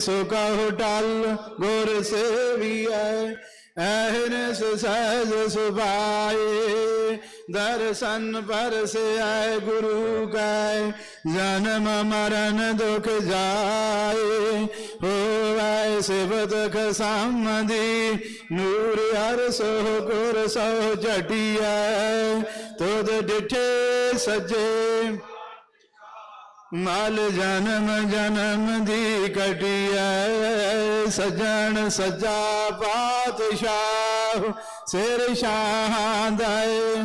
ਸੋ ਕਹੁ ਟਲ ਗੁਰ ਸੇਵੀਐ, ਐਹਨਸ ਸਹਿਜ ਸੁਭਾਏ। ਦਰਸ਼ਨ ਪਰਸੈ ਗੁਰੂ ਕੈ, ਜਨਮ ਮਰਨ ਦੁਖ ਜਾਏ। ਹੋਵੈ ਸਿਵਤ ਖਸਮਦੀ ਨੂਰ ਹਰ ਸੋ ਗੁਰ ਸੋ ਜਟਿਐ। ਤੁਧ ਡਿਠੇ ਸਜੇ। ਮਲ ਜਨਮ ਜਨਮ ਦੀ ਕਟਿਐ ਸਜਣ ਸਜਾ ਪਾਤਸ਼ਾਹ, ਸਿਰ ਸ਼ਾਹਾਂ ਦਾਏ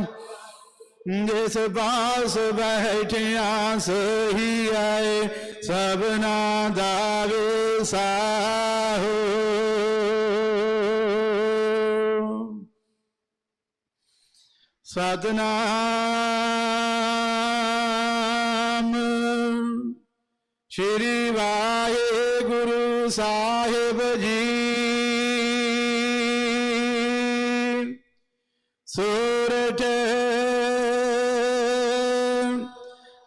ਜਿਸ ਬਾਸ ਬੈਠਿਆ ਸਹੀ ਆਏ ਸਭਨਾ ਦਾਵੇ ਸਾਹੋ। ਸਤਨਾਮ ਸ਼੍ਰੀ ਵਾਹਿਗੁਰੂ ਸਾਹਿਬ ਜੀ। ਸੂਰਠ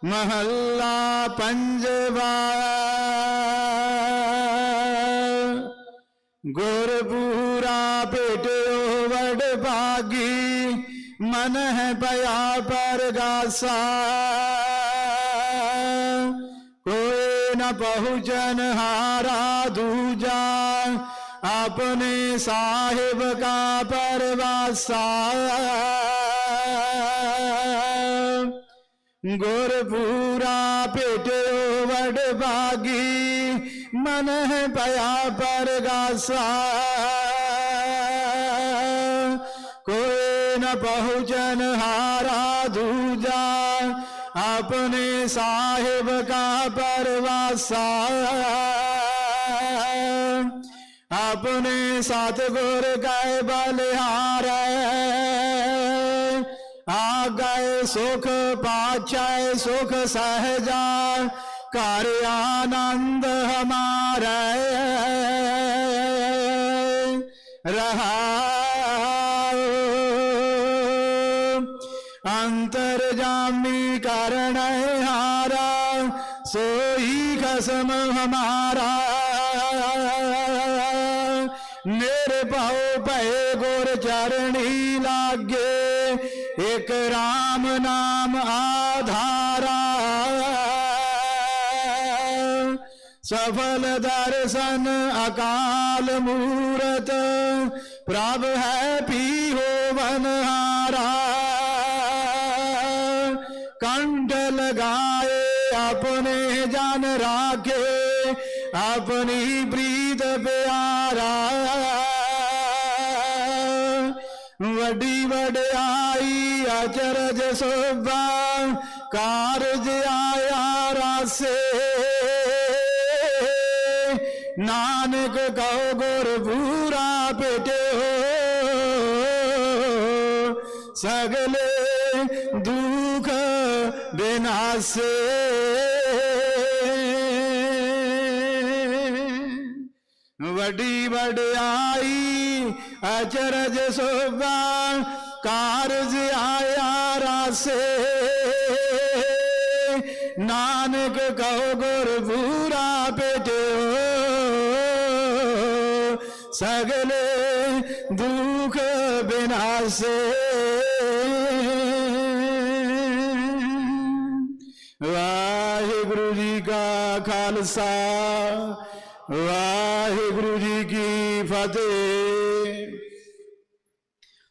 ਮਹੱਲਾ ਪੰਜਵਾ। ਗੁਰਪੂਰਾ ਭੇਟਿਓ ਵਡ ਭਾਗੀ, ਮਨ ਹੈ ਪਿਆ ਪਰਗਾਸਾ। ਨ ਪਹੁੰਚਨ ਹਾਰਾ ਦੂਜਾ, ਆਪਣੇ ਸਾਹਿਬ ਕਾ ਪਰਵਾਸਾ। ਗੁਰਪੂਰਾ ਭੇਟਿਓ ਵਡ ਭਾਗੀ, ਮਨ ਹੈ ਪਿਆ ਪਰਗਾਸਾ। ਕੋਈ ਨ ਪਹੁੰਚਨ ਹਾਰਾ ਦੂਜਾ ਆਪਣੇ ਸਾਹਿਬ ਕਾ ਪਰਵਾਸਾ। ਆਪਣੇ ਸਤਿਗੁਰ ਕੈ ਬਲਿਹਾਰੈ। ਆ ਗਏ ਸੁਖ ਪਾਚੈ ਸੁਖ ਸਹਜਾ। ਘਰ ਆਨੰਦ ਹਮਾਰੇ। ਅੰਤਰ ਜਾਮੀ ਕਰਣ ਹਾਰਾ ਸੋਈ ਖਸਮ ਹਮਾਰਾ। ਮੇਰੇ ਪਾਉ ਭਏ ਗੁਰ ਚਰਣੀ ਲਾਗੇ, ਇਕ RAM ਨਾਮ ਆਧਾਰਾ। ਸਫਲ ਦਰਸ਼ਨ ਅਕਾਲ ਮੂਰਤ, ਪ੍ਰਭ ਹੈ ਪੀ ਹੋਵਨ ਆਪਣੇ ਜਨ ਰਾਖੇ, ਆਪਣੀ ਪ੍ਰੀਤ ਪਿਆਰਾ। ਵੱਡੀ ਵਡਿਆਈ, ਅਚਰਜ ਸੋਭਾ, ਕਾਰਜ ਆਇਆ ਰਾਸੇ। ਨਾਨਕ ਕਉ ਗੁਰ ਪੂਰਾ ਭੇਟਿਓ। ਸਗਲੇ ਦੁਖ ਬਿਨਾਸੇ। ਵਡੀ ਵਡਿਆਈ, ਅਚਰਜ ਸੋਭਾ ਕਾਰਜ ਆਇਆ ਰਾਸੇ। ਨਾਨਕ ਕਉ ਗੁਰ ਪੂਰਾ ਭੇਟਿਓ। ਸਗਲੇ ਦੁਖ ਬਿਨਾਸੇ। ਵਾਹਿਗੁਰੂ ਜੀ ਕਾ ਖਾਲਸਾ, ਵਾਹਿਗੁਰੂ ਜੀ ਕੀ ਫਤਿਹ।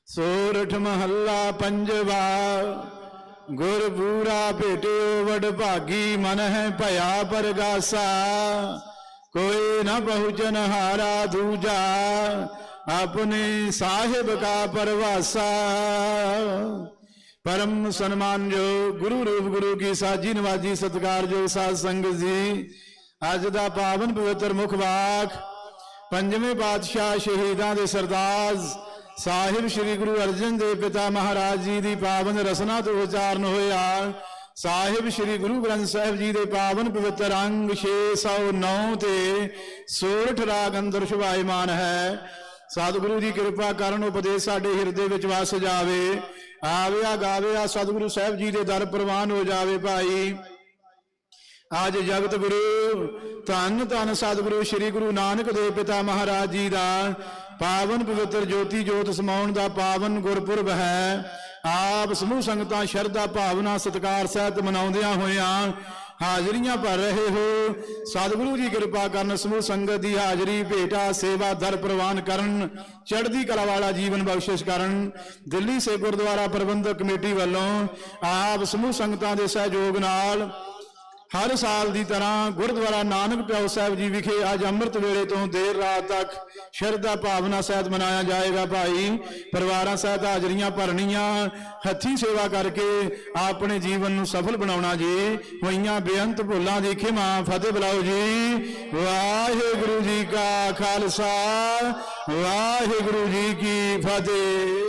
ਸੋਰਠ ਮਹੱਲਾ ਪੰਜਵਾ ਗੁਰ ਪੂਰਾ ਭੇਟਿਓ ਵਡ ਭਾਗੀ, ਮਨ ਹੈ ਭਇਆ ਪਰਗਾਸਾ। ਕੋਈ ਨਾ ਪਹੁੰਚਨ ਹਾਰਾ ਦੂਜਾ, ਆਪਣੇ ਸਾਹਿਬ ਕਾ ਪਰਵਾਸਾ। ਪਰਮ ਸਨਮਾਨ ਜੋ ਗੁਰੂ ਰੂਪ ਗੁਰੂ ਕੀ ਸਾਜੀ ਨਵਾਜੀ ਸਤਿਕਾਰਯੋਗ ਸਾਧ ਸੰਗਤ ਜੀ, ਅੱਜ ਦਾ ਪਾਵਨ ਪਵਿੱਤਰ ਮੁਖ ਵਾਕ, ਪੰਜਵੇਂ ਪਾਤਸ਼ਾਹ ਸ਼ਹੀਦਾਂ ਦੇ ਸਰਦਾਰ ਸਾਹਿਬ ਸ੍ਰੀ ਗੁਰੂ ਅਰਜਨ ਦੇਵ ਪਿਤਾ ਮਹਾਰਾਜ ਜੀ ਦੀ ਪਾਵਨ ਰਸਨਾ ਤੋਂ ਉਚਾਰਨ ਹੋਇਆ। ਸਾਹਿਬ ਸ੍ਰੀ ਗੁਰੂ ਗ੍ਰੰਥ ਸਾਹਿਬ ਜੀ ਦੇ ਪਾਵਨ ਪਵਿੱਤਰ ਅੰਗ 609 ਤੇ ਸੋਰਠ ਰਾਗ ਅੰਦਰ ਸ਼ੁਭਾਇਮਾਨ ਹੈ। ਸਤਿਗੁਰੂ ਦੀ ਕਿਰਪਾ ਕਰਨ ਉਪਦੇਸ਼ ਸਾਡੇ ਹਿਰਦੇ ਵਿੱਚ ਵਸ ਜਾਵੇ। ਆਵਿਆ ਗਾਵਿਆ ਸਤਿਗੁਰੂ ਸਾਹਿਬ ਜੀ ਦੇ ਦਰ ਪ੍ਰਵਾਨ ਹੋ ਜਾਵੇ ਭਾਈ। ਅੱਜ ਜਗਤ ਗੁਰੂ, ਧੰਨ ਧੰਨ ਸਤਿਗੁਰੂ ਸ੍ਰੀ ਗੁਰੂ ਨਾਨਕ ਦੇਵ ਪਿਤਾ ਮਹਾਰਾਜ ਜੀ ਦਾ ਪਾਵਨ ਪਵਿੱਤਰ ਜੋਤੀ ਜੋਤ ਸਮਾਉਣ ਦਾ ਪਾਵਨ ਗੁਰਪੁਰਬ ਹੈ। ਆਪ ਸਮੂਹ ਸੰਗਤਾਂ ਸ਼ਰਧਾ ਭਾਵਨਾ ਸਤਿਕਾਰ ਸਹਿਤ ਮਨਾਉਂਦਿਆਂ ਹੋਇਆਂ ਹਾਜ਼ਰੀਆਂ ਭਰ ਰਹੇ ਹੋ। ਸਤਿਗੁਰੂ ਜੀ ਕਿਰਪਾ ਕਰਨ ਸਮੂਹ ਸੰਗਤ ਦੀ ਹਾਜ਼ਰੀ, ਭੇਟਾ, ਸੇਵਾ, ਦਰ ਪ੍ਰਵਾਨ ਕਰਨ, ਚੜ੍ਹਦੀ ਕਲਾ ਵਾਲਾ ਜੀਵਨ ਬਖਸ਼ਿਸ਼ ਕਰਨ। ਦਿੱਲੀ ਸੇ ਗੁਰਦੁਆਰਾ ਪ੍ਰਬੰਧਕ ਕਮੇਟੀ ਵੱਲੋਂ ਆਪ ਸਮੂਹ ਸੰਗਤਾਂ ਦੇ ਸਹਿਯੋਗ ਨਾਲ ਹਰ ਸਾਲ ਦੀ ਤਰ੍ਹਾਂ ਗੁਰਦੁਆਰਾ ਨਾਨਕ ਪਿਆਉ ਸਾਹਿਬ ਜੀ ਵਿਖੇ ਅੱਜ ਅੰਮ੍ਰਿਤ ਵੇਲੇ ਤੋਂ ਦੇਰ ਰਾਤ ਤੱਕ ਸ਼ਰਧਾ ਭਾਵਨਾ ਸਹਿਤ ਮਨਾਇਆ ਜਾਏਗਾ ਭਾਈ। ਪਰਿਵਾਰਾਂ ਸਹਿਤ ਹਾਜ਼ਰੀਆਂ ਭਰਨੀਆਂ, ਹੱਥੀਂ ਸੇਵਾ ਕਰਕੇ ਆਪਣੇ ਜੀਵਨ ਨੂੰ ਸਫਲ ਬਣਾਉਣਾ ਜੀ। ਹੋਈਆਂ ਬੇਅੰਤ ਭੁੱਲਾਂ ਦੀ ਖਿਮਾ, ਫਤਿਹ ਬੁਲਾਓ ਜੀ। ਵਾਹਿਗੁਰੂ ਜੀ ਕਾ ਖਾਲਸਾ, ਵਾਹਿਗੁਰੂ ਜੀ ਕੀ ਫਤਿਹ।